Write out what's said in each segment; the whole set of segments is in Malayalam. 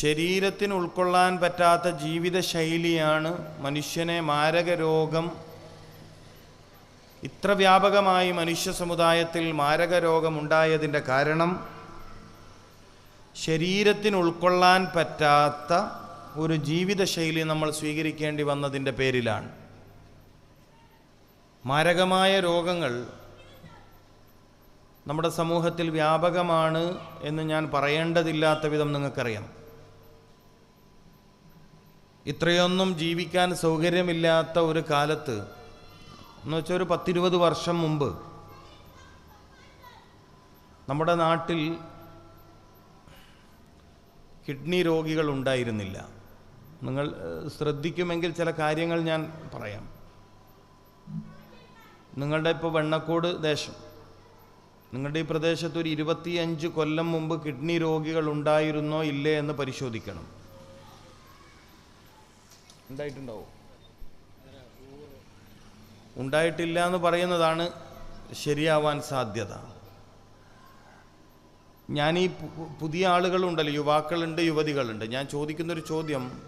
ശരീരത്തിന് ഉൾക്കൊള്ളാൻ പറ്റാത്ത ജീവിതശൈലിയാണ് മനുഷ്യനെ മാരക രോഗം ഇത്ര വ്യാപകമായി മനുഷ്യ സമുദായത്തിൽ മാരക രോഗമുണ്ടായതിന്റെ കാരണം ശരീരത്തിന് ഉൾക്കൊള്ളാൻ പറ്റാത്ത ഒരു ജീവിതശൈലി നമ്മൾ സ്വീകരിക്കേണ്ടി വന്നതിന്റെ പേരിലാണ്. മാരകമായ രോഗങ്ങൾ നമ്മുടെ സമൂഹത്തിൽ വ്യാപകമാണ് എന്ന് ഞാൻ പറയേണ്ടതില്ലാത്ത വിധം നിങ്ങൾക്കറിയാം. ഇത്രയൊന്നും ജീവിക്കാൻ സൗകര്യമില്ലാത്ത ഒരു കാലത്ത് എന്ന് വെച്ചാൽ ഒരു പത്തിരുപത് വർഷം മുമ്പ് നമ്മുടെ നാട്ടിൽ കിഡ്നി രോഗികൾ ഉണ്ടായിരുന്നില്ല നിങ്ങൾ ശ്രദ്ധിക്കുമെങ്കിൽ ചില കാര്യങ്ങൾ ഞാൻ പറയാം. നിങ്ങളുടെ ഇപ്പോൾ വെണ്ണക്കോട് ദേശം നിങ്ങളുടെ ഈ പ്രദേശത്ത് ഒരു ഇരുപത്തിയഞ്ച് കൊല്ലം മുമ്പ് കിഡ്നി രോഗികൾ ഉണ്ടായിരുന്നോ ഇല്ലേ എന്ന് പരിശോധിക്കണം. ഉണ്ടായിട്ടുണ്ടാവോ? ഉണ്ടായിട്ടില്ല എന്ന് പറയുന്നതാണ് ശരിയാവാൻ സാധ്യത. ഞാൻ ഈ പുതിയ ആളുകളുണ്ടല്ലോ യുവാക്കളുണ്ട് യുവതികളുണ്ട്. ഞാൻ ചോദിക്കുന്നൊരു ചോദ്യം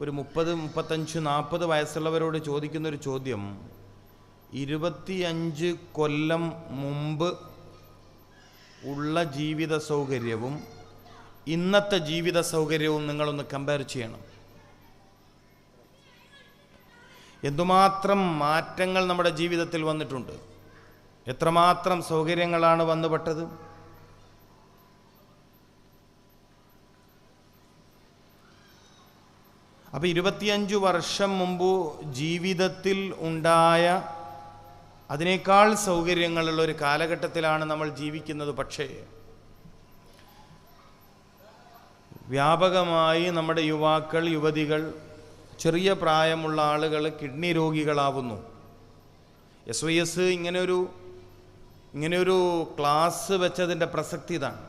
ഒരു മുപ്പത് മുപ്പത്തഞ്ച് നാൽപ്പത് വയസ്സുള്ളവരോട് ചോദിക്കുന്നൊരു ചോദ്യം ഇരുപത്തിയഞ്ച് കൊല്ലം മുമ്പ് ഉള്ള ജീവിത സൗകര്യവും ഇന്നത്തെ ജീവിത സൗകര്യവും നിങ്ങളൊന്ന് കമ്പയർ ചെയ്യണം. എന്തുമാത്രം മാറ്റങ്ങൾ നമ്മുടെ ജീവിതത്തിൽ വന്നിട്ടുണ്ട്? എത്രമാത്രം സൗകര്യങ്ങളാണ് വന്നുപെട്ടത്? അപ്പോൾ ഇരുപത്തിയഞ്ച് വർഷം മുമ്പ് ജീവിതത്തിൽ ഉണ്ടായ അതിനേക്കാൾ സൗകര്യങ്ങളുള്ള ഒരു കാലഘട്ടത്തിലാണ് നമ്മൾ ജീവിക്കുന്നത്. പക്ഷേ വ്യാപകമായി നമ്മുടെ യുവാക്കൾ യുവതികൾ ചെറിയ പ്രായമുള്ള ആളുകൾ കിഡ്നി രോഗികളാവുന്നു. എസ് വൈ എസ് ഇങ്ങനെയൊരു ഇങ്ങനെയൊരു ക്ലാസ് വെച്ചതിന്റെ പ്രസക്തി ഇതാണ്.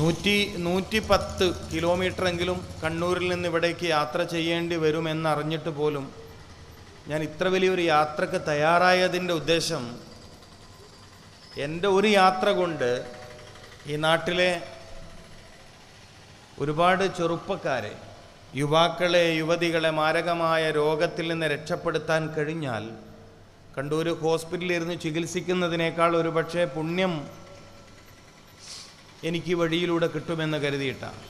നൂറ്റി നൂറ്റി പത്ത് കിലോമീറ്ററെങ്കിലും കണ്ണൂരിൽ നിന്ന് ഇവിടേക്ക് യാത്ര ചെയ്യേണ്ടി വരുമെന്നറിഞ്ഞിട്ട് പോലും ഞാൻ ഇത്ര വലിയൊരു യാത്രയ്ക്ക് തയ്യാറായതിന്റെ ഉദ്ദേശം എന്റെ ഒരു യാത്ര കൊണ്ട് ഈ നാട്ടിലെ ഒരുപാട് ചെറുപ്പക്കാരെ യുവാക്കളെ യുവതികളെ മാരകമായ രോഗത്തിൽ നിന്ന് രക്ഷപ്പെടുത്താൻ കഴിഞ്ഞാൽ കണ്ടൂർ ഹോസ്പിറ്റലിൽ ഇരുന്ന് ചികിത്സിക്കുന്നതിനേക്കാൾ ഒരുപക്ഷെ പുണ്യം എനിക്ക് വഴിയിലൂടെ കിട്ടുമെന്ന് കരുതിയിട്ടാണ്.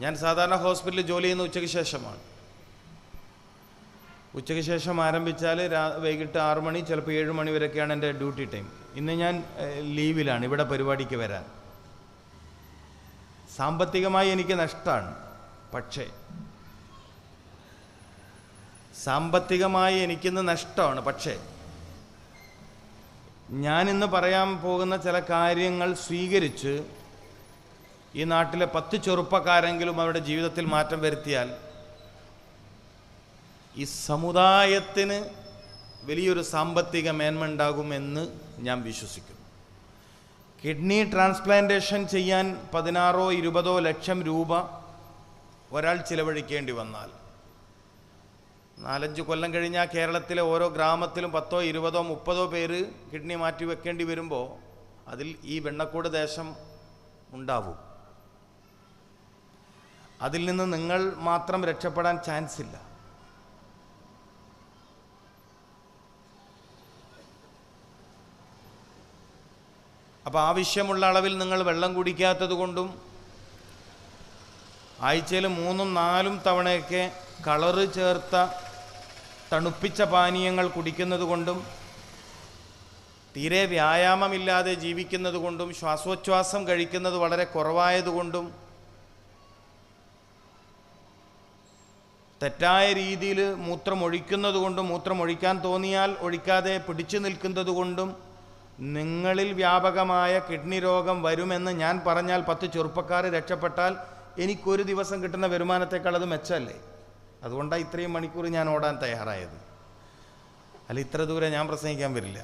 ഞാൻ സാധാരണ ഹോസ്പിറ്റലിൽ ജോലി ചെയ്യുന്ന ഉച്ചയ്ക്ക് ശേഷമാണ്. ഉച്ചയ്ക്ക് ശേഷം ആരംഭിച്ചാൽ രാ വൈകിട്ട് ആറു മണി ചിലപ്പോൾ ഏഴ് മണി വരെയൊക്കെയാണ് എന്റെ ഡ്യൂട്ടി ടൈം. ഇന്ന് ഞാൻ ലീവിലാണ് ഇവിടെ പരിപാടിക്ക് വരാൻ. സാമ്പത്തികമായി എനിക്ക് നഷ്ടമാണ് പക്ഷേ സാമ്പത്തികമായി എനിക്കിന്ന് നഷ്ടമാണ് പക്ഷേ ഞാനിന്ന് പറയാൻ പോകുന്ന ചില കാര്യങ്ങൾ സ്വീകരിച്ച് ഈ നാട്ടിലെ പത്ത് ചെറുപ്പക്കാരെങ്കിലും അവരുടെ ജീവിതത്തിൽ മാറ്റം വരുത്തിയാൽ ഈ സമുദായത്തിന് വലിയൊരു സാമ്പത്തിക മേന്മ ഉണ്ടാകുമെന്ന് ഞാൻ വിശ്വസിക്കുന്നു. കിഡ്നി ട്രാൻസ്പ്ലാന്റേഷൻ ചെയ്യാൻ പതിനാറോ ഇരുപതോ ലക്ഷം രൂപ ഒരാൾ ചിലവഴിക്കേണ്ടി വന്നാൽ നാലഞ്ച് കൊല്ലം കഴിഞ്ഞാൽ കേരളത്തിലെ ഓരോ ഗ്രാമത്തിലും പത്തോ ഇരുപതോ മുപ്പതോ പേര് കിഡ്നി മാറ്റി വെക്കേണ്ടി വരുമ്പോൾ അതിൽ ഈ വെണ്ണക്കോട് ദേശം ഉണ്ടാവും. അതിൽ നിന്ന് നിങ്ങൾ മാത്രം രക്ഷപ്പെടാൻ ചാൻസ് ഇല്ല അപ്പോൾ ആവശ്യമുള്ള അളവിൽ നിങ്ങൾ വെള്ളം കുടിക്കാത്തത് കൊണ്ടും ആഴ്ചയിൽ മൂന്നും നാലും തവണയൊക്കെ കളറ് ചേർത്ത തണുപ്പിച്ച പാനീയങ്ങൾ കുടിക്കുന്നത് കൊണ്ടും തീരെ വ്യായാമമില്ലാതെ ജീവിക്കുന്നത് കൊണ്ടും ശ്വാസോച്ഛ്വാസം കഴിക്കുന്നത് വളരെ കുറവായതുകൊണ്ടും തെറ്റായ രീതിയിൽ മൂത്രമൊഴിക്കുന്നത് കൊണ്ടും മൂത്രമൊഴിക്കാൻ തോന്നിയാൽ ഒഴിക്കാതെ പിടിച്ചു നിൽക്കുന്നത് കൊണ്ടും നിങ്ങളിൽ വ്യാപകമായ കിഡ്നി രോഗം വരുമെന്ന് ഞാൻ പറഞ്ഞാൽ പത്ത് ചെറുപ്പക്കാർ രക്ഷപ്പെട്ടാൽ എനിക്കൊരു ദിവസം കിട്ടുന്ന വരുമാനത്തെക്കാൾ അത് മെച്ചമല്ലേ? അതുകൊണ്ടാണ് ഇത്രയും മണിക്കൂർ ഞാൻ ഓടാൻ തയ്യാറായത്. അല്ല ഇത്ര ദൂരെ ഞാൻ പ്രസംഗിക്കാൻ വരില്ല.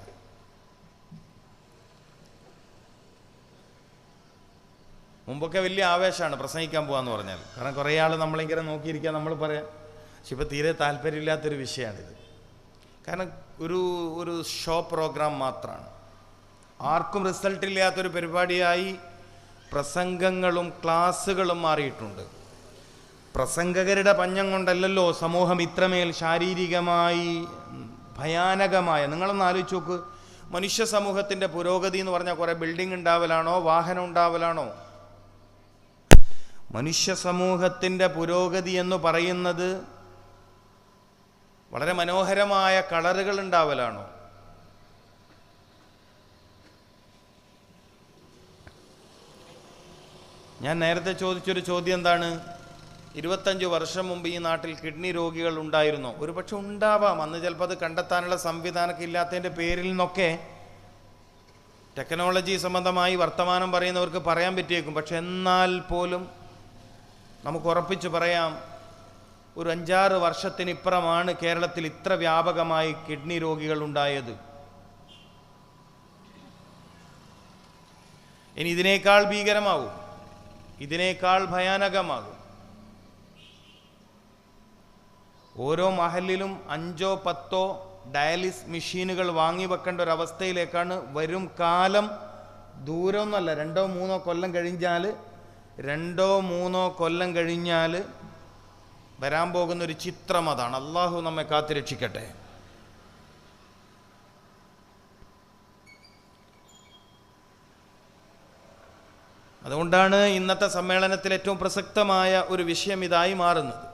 മുമ്പൊക്കെ വലിയ ആവേശമാണ് പ്രസംഗിക്കാൻ പോകാന്ന് പറഞ്ഞാൽ. കാരണം കുറേ ആൾ നമ്മളിങ്ങനെ നോക്കിയിരിക്കാൻ നമ്മൾ പറയാം. പക്ഷെ ഇപ്പോൾ തീരെ താല്പര്യമില്ലാത്തൊരു വിഷയമാണിത്. കാരണം ഒരു ഒരു ഷോ പ്രോഗ്രാം മാത്രമാണ്. ആർക്കും റിസൾട്ട് ഇല്ലാത്തൊരു പരിപാടിയായി പ്രസംഗങ്ങളും ക്ലാസ്സുകളും മാറിയിട്ടുണ്ട്. പ്രസംഗകരുടെ പഞ്ഞം കൊണ്ടല്ലല്ലോ സമൂഹം ഇത്രമേൽ ശാരീരികമായി ഭയാനകമായ നിങ്ങളൊന്ന് ആലോചിച്ച് നോക്ക്. മനുഷ്യ സമൂഹത്തിന്റെ പുരോഗതി എന്ന് പറഞ്ഞാൽ കുറേ ബിൽഡിംഗ് ഉണ്ടാവലാണോ വാഹനം ഉണ്ടാവലാണോ? മനുഷ്യ സമൂഹത്തിന്റെ പുരോഗതി എന്ന് പറയുന്നത് വളരെ മനോഹരമായ കളറുകൾ ഉണ്ടാവലാണോ? ഞാൻ നേരത്തെ ചോദിച്ചൊരു ചോദ്യം എന്താണ്? ഇരുപത്തഞ്ച് വർഷം മുമ്പ് ഈ നാട്ടിൽ കിഡ്നി രോഗികൾ ഉണ്ടായിരുന്നു? ഒരുപക്ഷെ ഉണ്ടാവാം. അന്ന് ചിലപ്പോൾ അത് കണ്ടെത്താനുള്ള സംവിധാനമൊക്കെ ഇല്ലാത്തതിന്റെ പേരിൽ നിന്നൊക്കെ ടെക്നോളജി സംബന്ധമായി വർത്തമാനം പറയുന്നവർക്ക് പറയാൻ പറ്റിയേക്കും. പക്ഷെ എന്നാൽ പോലും നമുക്ക് ഉറപ്പിച്ച് പറയാം ഒരു അഞ്ചാറ് വർഷത്തിനിപ്പുറമാണ് കേരളത്തിൽ ഇത്ര വ്യാപകമായി കിഡ്നി രോഗികൾ ഉണ്ടായത്. ഇനി ഇതിനേക്കാൾ ഭീകരമാകും ഇതിനേക്കാൾ ഭയാനകമാകും. ഓരോ മഹലിലും അഞ്ചോ പത്തോ ഡയാലിസ് മെഷീനുകൾ വാങ്ങി വെക്കേണ്ട ഒരു അവസ്ഥയിലേക്കാണ് വരും കാലം. ദൂരമൊന്നുമല്ല രണ്ടോ മൂന്നോ കൊല്ലം കഴിഞ്ഞാൽ രണ്ടോ മൂന്നോ കൊല്ലം കഴിഞ്ഞാൽ വരാൻ പോകുന്ന ഒരു ചിത്രം അതാണ്. അള്ളാഹു നമ്മെ കാത്തുരക്ഷിക്കട്ടെ. അതുകൊണ്ടാണ് ഇന്നത്തെ സമ്മേളനത്തിൽ ഏറ്റവും പ്രസക്തമായ ഒരു വിഷയം ഇതായി മാറുന്നത്.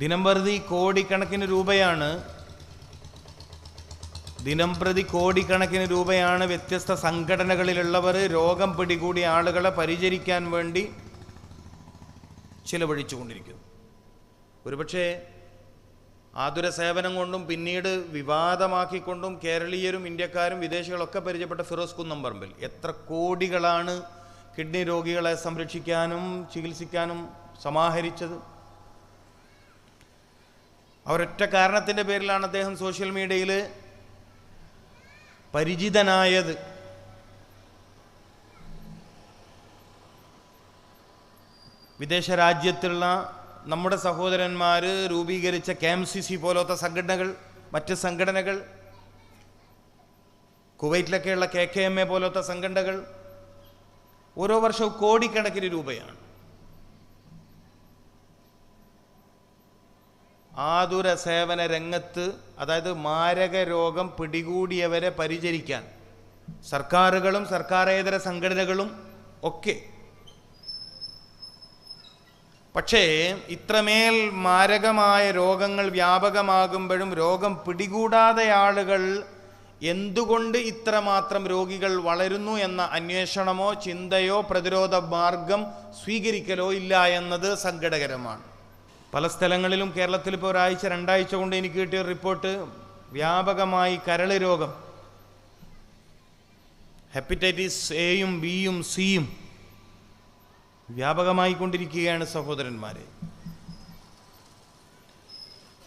ദിനംപ്രതി കോടിക്കണക്കിന് രൂപയാണ് ദിനംപ്രതി കോടിക്കണക്കിന് രൂപയാണ് വ്യത്യസ്ത സംഘടനകളിലുള്ളവർ രോഗം പിടികൂടിയ ആളുകളെ പരിചരിക്കാൻ വേണ്ടി ചിലവഴിച്ചു കൊണ്ടിരിക്കുന്നു ഒരുപക്ഷേ ആതുര സേവനം കൊണ്ടും പിന്നീട് വിവാദമാക്കിക്കൊണ്ടും കേരളീയരും ഇന്ത്യക്കാരും വിദേശികളൊക്കെ പരിചയപ്പെട്ട ഫിറോസ് കുന്നംപറമ്പിൽ എത്ര കോടികളാണ് കിഡ്നി രോഗികളെ സംരക്ഷിക്കാനും ചികിത്സിക്കാനും സമാഹരിച്ചത്? അവരൊറ്റ കാരണത്തിന്റെ പേരിലാണ് അദ്ദേഹം സോഷ്യൽ മീഡിയയിൽ പരിചിതനായത്. വിദേശ രാജ്യത്തുള്ള നമ്മുടെ സഹോദരന്മാർ രൂപീകരിച്ച കെ എം സി സി പോലത്തെ സംഘടനകൾ മറ്റ് സംഘടനകൾ കുവൈറ്റിലൊക്കെയുള്ള കെ കെ എം എ പോലത്തെ സംഘടനകൾ ഓരോ വർഷവും കോടിക്കണക്കിന് രൂപയാണ്. ആതുര സേവന രംഗത്ത് അതായത് മാരക രോഗം പിടികൂടിയവരെ പരിചരിക്കാൻ. സർക്കാരുകളും സർക്കാരേതര സംഘടനകളും ഒക്കെ. പക്ഷേ ഇത്രമേൽ മാരകമായ രോഗങ്ങൾ വ്യാപകമാകുമ്പോഴും രോഗം പിടികൂടാതെ ആളുകൾ എന്തുകൊണ്ട് ഇത്രമാത്രം രോഗികൾ വളരുന്നു എന്ന അന്വേഷണമോ ചിന്തയോ പ്രതിരോധ മാർഗം സ്വീകരിക്കലോ ഇല്ല എന്നത് സങ്കടകരമാണ്. പല സ്ഥലങ്ങളിലും കേരളത്തിൽ ഇപ്പോൾ ഒരാഴ്ച രണ്ടാഴ്ച കൊണ്ട് എനിക്ക് കിട്ടിയ റിപ്പോർട്ട് വ്യാപകമായി കരൾ രോഗം. ഹെപ്പറ്റൈറ്റിസ് എയും ബിയും സിയും വ്യാപകമായി കൊണ്ടിരിക്കുകയാണ് സഹോദരന്മാരെ.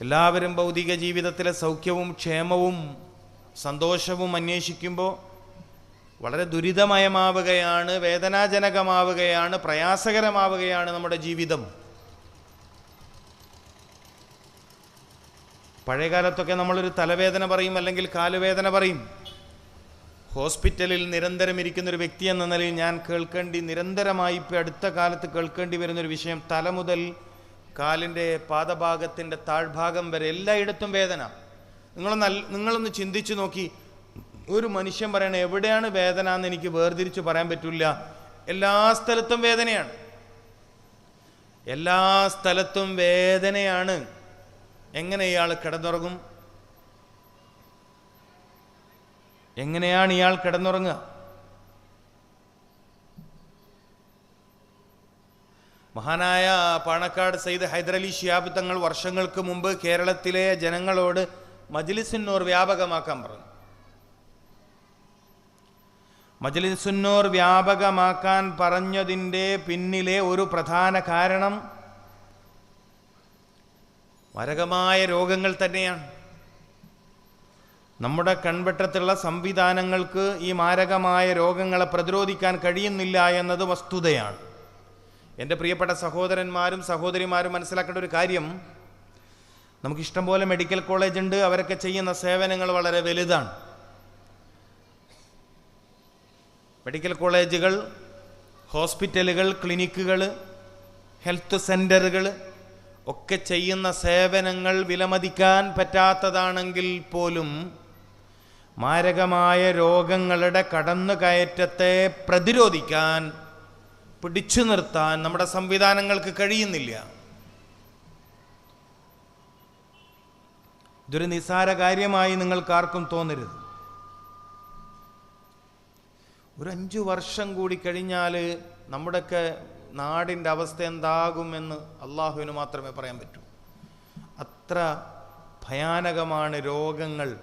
എല്ലാവരും ഭൗതിക ജീവിതത്തിലെ സൗഖ്യവും ക്ഷേമവും സന്തോഷവും അന്വേഷിക്കുമ്പോൾ വളരെ ദുരിതമയമാവുകയാണ് വേദനാജനകമാവുകയാണ് പ്രയാസകരമാവുകയാണ് നമ്മുടെ ജീവിതം. പഴയ കാലത്തൊക്കെ നമ്മളൊരു തലവേദന പറയും അല്ലെങ്കിൽ കാലുവേദന പറയും. ഹോസ്പിറ്റലിൽ നിരന്തരം ഇരിക്കുന്ന ഒരു വ്യക്തി എന്ന നിലയിൽ ഞാൻ കേൾക്കേണ്ടി നിരന്തരമായി ഇപ്പോൾ അടുത്ത കാലത്ത് കേൾക്കേണ്ടി വരുന്നൊരു വിഷയം തല മുതൽ കാലിന്റെ പാദഭാഗത്തിന്റെ താഴ്ഭാഗം വരെ എല്ലായിടത്തും വേദന. നിങ്ങൾ അൽ- നിങ്ങളൊന്ന് ചിന്തിച്ചു നോക്കി. ഒരു മനുഷ്യൻ പറയണ എവിടെയാണ് വേദന എന്ന് എനിക്ക് വേർതിരിച്ച് പറയാൻ പറ്റില്ല. എല്ലാ സ്ഥലത്തും വേദനയാണ്. എല്ലാ സ്ഥലത്തും വേദനയാണ്. എങ്ങനെ ഇയാൾ കിടന്നുറങ്ങും? എങ്ങനെയാണ് ഇയാൾ കിടന്നുറങ്ങുക? മഹാനായ പാണക്കാട് സയ്യിദ് ഹൈദരലി ഷിയാബ് തങ്ങൾ വർഷങ്ങൾക്ക് മുമ്പ് കേരളത്തിലെ ജനങ്ങളോട് മജ്ലിസുന്നൂർ വ്യാപകമാക്കാൻ പറഞ്ഞു. മജ്ലിസുന്നൂർ വ്യാപകമാക്കാൻ പറഞ്ഞതിന്റെ പിന്നിലെ ഒരു പ്രധാന കാരണം മാരകമായ രോഗങ്ങൾ തന്നെയാണ്. നമ്മുടെ കൺവെട്ടത്തുള്ള സംവിധാനങ്ങൾക്ക് ഈ മാരകമായ രോഗങ്ങളെ പ്രതിരോധിക്കാൻ കഴിയുന്നില്ല എന്നത് വസ്തുതയാണ്. എന്റെ പ്രിയപ്പെട്ട സഹോദരന്മാരും സഹോദരിമാരും മനസ്സിലാക്കേണ്ട ഒരു കാര്യം നമുക്കിഷ്ടം ഇഷ്ടംപോലെ മെഡിക്കൽ കോളേജ് ഉണ്ട് അവരൊക്കെ ചെയ്യുന്ന സേവനങ്ങൾ വളരെ വലുതാണ്. മെഡിക്കൽ കോളേജുകൾ ഹോസ്പിറ്റലുകൾ ക്ലിനിക്കുകൾ ഹെൽത്ത് സെന്ററുകൾ ഒക്കെ ചെയ്യുന്ന സേവനങ്ങൾ വിലമതിക്കാൻ പറ്റാത്തതാണെങ്കിൽ പോലും മാരകമായ രോഗങ്ങളുടെ കടന്നു കയറ്റത്തെ പ്രതിരോധിക്കാൻ പിടിച്ചു നിർത്താൻ നമ്മുടെ സംവിധാനങ്ങൾക്ക് കഴിയുന്നില്ല. ഇതൊരു നിസ്സാര കാര്യമായി നിങ്ങൾക്കാർക്കും തോന്നരുത്. ഒരു അഞ്ചു വർഷം കൂടി കഴിഞ്ഞാൽ നമ്മുടെയൊക്കെ നാടിന്റെ അവസ്ഥ എന്താകുമെന്ന് അള്ളാഹുവിന് മാത്രമേ പറയാൻ പറ്റൂ. അത്ര ഭയാനകമാണ് രോഗങ്ങൾ